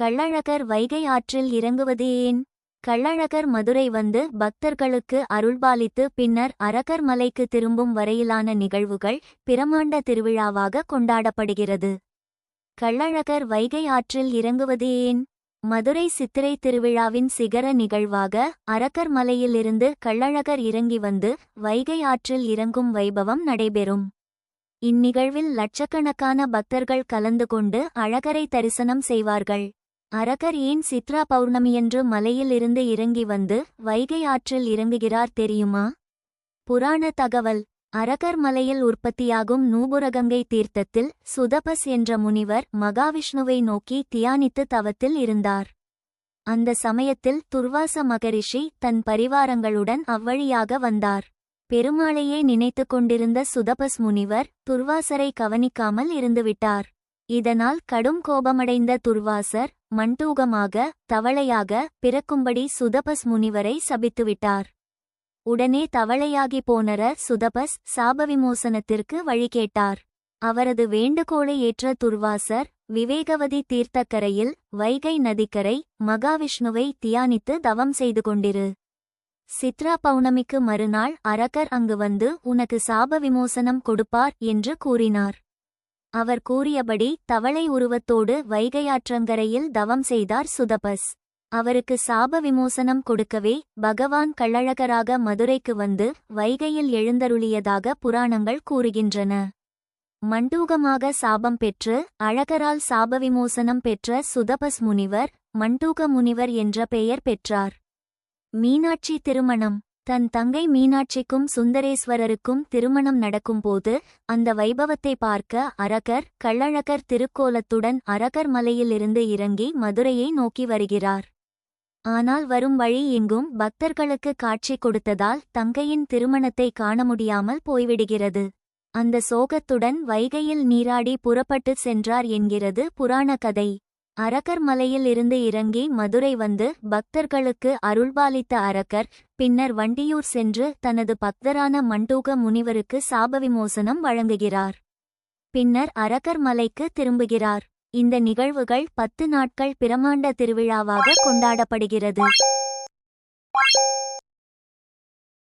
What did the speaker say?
கள்ளழகர் வைகை ஆற்றில் இறங்குவது ஏன்? கள்ளழகர் மதுரை வந்து பக்தர்களுக்கு அருள்பாலித்து பின்னர் அரகர் மலைக்கு திரும்பும் வரையிலான நிகழ்வுகள் பிரமாண்ட திருவிழாவாக கொண்டாடப்படுகிறது. கள்ளழகர் வைகை ஆற்றில் இறங்குவது ஏன்? மதுரை சித்திரை திருவிழாவின் சிகர நிகழ்வாக அரக்கர் மலையிலிருந்து கள்ளழகர் இறங்கி வந்து வைகை ஆற்றில் இறங்கும் வைபவம் நடைபெறும். இந்நிகழ்வில் லட்சக்கணக்கான பக்தர்கள் கலந்து கொண்டு அழகரை தரிசனம் செய்வார்கள். அரகர் ஏன் சித்ரா பௌர்ணமியன்று மலையில் இருந்து இறங்கி வந்து வைகை ஆற்றில் இறங்குகிறார் தெரியுமா? புராண தகவல். அரகர் மலையில் உற்பத்தியாகும் நூபுரகங்கை தீர்த்தத்தில் சுதபஸ் என்ற முனிவர் மகாவிஷ்ணுவை நோக்கி தியானித்து தவத்தில் இருந்தார். அந்த சமயத்தில் துர்வாச மகரிஷி தன் பரிவாரங்களுடன் அவ்வழியாக வந்தார். பெருமாளையே நினைத்துக் கொண்டிருந்த சுதபஸ் முனிவர் துர்வாசரை கவனிக்காமல் இருந்துவிட்டார். இதனால் கடும் கோபமடைந்த துர்வாசர் மண்டூகமாக தவளையாக பிறக்கும்படி சுதபஸ் முனிவரை சபித்துவிட்டார். உடனே தவளையாகி போனர சுதபஸ் சாபவிமோசனத்திற்கு வழி கேட்டார். அவரது வேண்டுகோளை ஏற்ற துர்வாசர் விவேகவதி தீர்த்தக்கரையில் வைகை நதிக்கரை மகாவிஷ்ணுவை தியானித்து தவம் செய்து கொண்டிரு. சித்ரா பௌர்ணமிக்கு மறுநாள் அரக்கர் அங்கு வந்து உனக்கு சாப விமோசனம் கொடுப்பார் என்று கூறினார். அவர் கூறியபடி தவளை உருவத்தோடு வைகையாற்றங்கரையில் தவம் செய்தார் சுதபஸ். அவருக்கு சாப விமோசனம் கொடுக்கவே பகவான் கள்ளழகராக மதுரைக்கு வந்து வைகையில் எழுந்தருளியதாக புராணங்கள் கூறுகின்றன. மண்டூகமாக சாபம் பெற்று அழகரால் சாப விமோசனம் பெற்ற சுதபஸ் முனிவர் மண்டூக முனிவர் என்ற பெயர் பெற்றார். மீனாட்சி திருமணம். தன் தங்கை மீனாட்சிக்கும் சுந்தரேஸ்வரருக்கும் திருமணம் நடக்கும்போது அந்த வைபவத்தை பார்க்க அரகர் கள்ளழகர் திருக்கோலத்துடன் அரகர் மலையிலிருந்து இறங்கி மதுரையை நோக்கி வருகிறார். ஆனால் வரும் வழி எங்கும் பக்தர்களுக்கு காட்சி கொடுத்ததால் தங்கையின் திருமணத்தை காண முடியாமல் போய்விடுகிறது. அந்த சோகத்துடன் வைகையில் நீராடி புறப்பட்டுச் சென்றார் என்கிறது புராண கதை அரக்கர் மலையில் இருந்து இறங்கி மதுரை வந்து பக்தர்களுக்கு அருள்பாலித்த அரக்கர் பின்னர் வண்டியூர் சென்று தனது பக்தரான மண்டூக முனிவருக்கு சாபவிமோசனம் வழங்குகிறார். பின்னர் அரக்கர் மலைக்கு திரும்புகிறார். இந்த நிகழ்வுகள் பத்து நாட்கள் பிரமாண்ட திருவிழாவாக கொண்டாடப்படுகிறது.